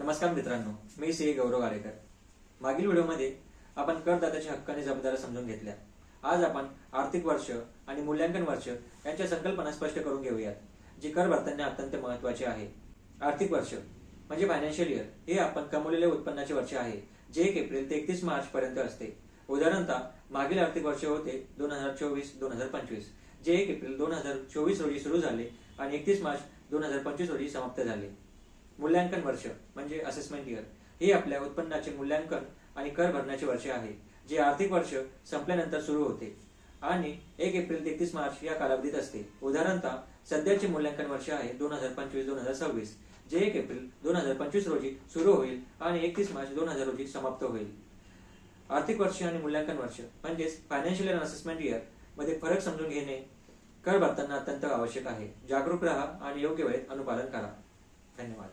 नमस्कार मित्रांनो मी श्री गौरव आरेकर मागील व्हिडिओमध्ये आपण करदात्याच्या हक्काने जबाबदाऱ्या समजून घेतल्या. आज आपण आर्थिक वर्ष आणि मूल्यांकन वर्ष यांच्या संकल्पना स्पष्ट करून घेऊयात जी कर भरताना अत्यंत महत्त्वाचे आहे. आर्थिक वर्ष म्हणजे फायनान्शियल इयर हे आपण कमवलेले उत्पन्नाचे वर्ष आहे जे एक एप्रिल ते एकतीस मार्च पर्यंत असते. उदाहरणतः मागील आर्थिक वर्ष होते दोन हजार चोवीस दोन हजार पंचवीस जे एक एप्रिल दोन हजार चोवीस रोजी सुरू झाले आणि एकतीस मार्च दोन हजार पंचवीस रोजी समाप्त झाले. मूल्यांकन वर्ष म्हणजे असेसमेंट इयर हे आपल्या उत्पन्नाचे मूल्यांकन आणि कर भरण्याचे वर्ष आहे जे आर्थिक वर्ष संपल्यानंतर सुरू होते. आणि एक एप्रिल ते एकतीस मार्च या कालावधीत असते. उदाहरणतः सध्याचे मूल्यांकन वर्ष आहे दोन हजार पंचवीस दोन हजार सव्वीस जे एक एप्रिल दोन हजार पंचवीस रोजी सुरू होईल आणि एकतीस मार्च दोन हजार रोजी समाप्त होईल. आर्थिक वर्ष आणि मूल्यांकन वर्ष म्हणजेच फायनान्शियल अँड असेसमेंट इयरमध्ये फरक समजून घेणे कर भरताना अत्यंत आवश्यक आहे. जागरूक राहा आणि योग्य वेळेत अनुपालन करा. धन्यवाद.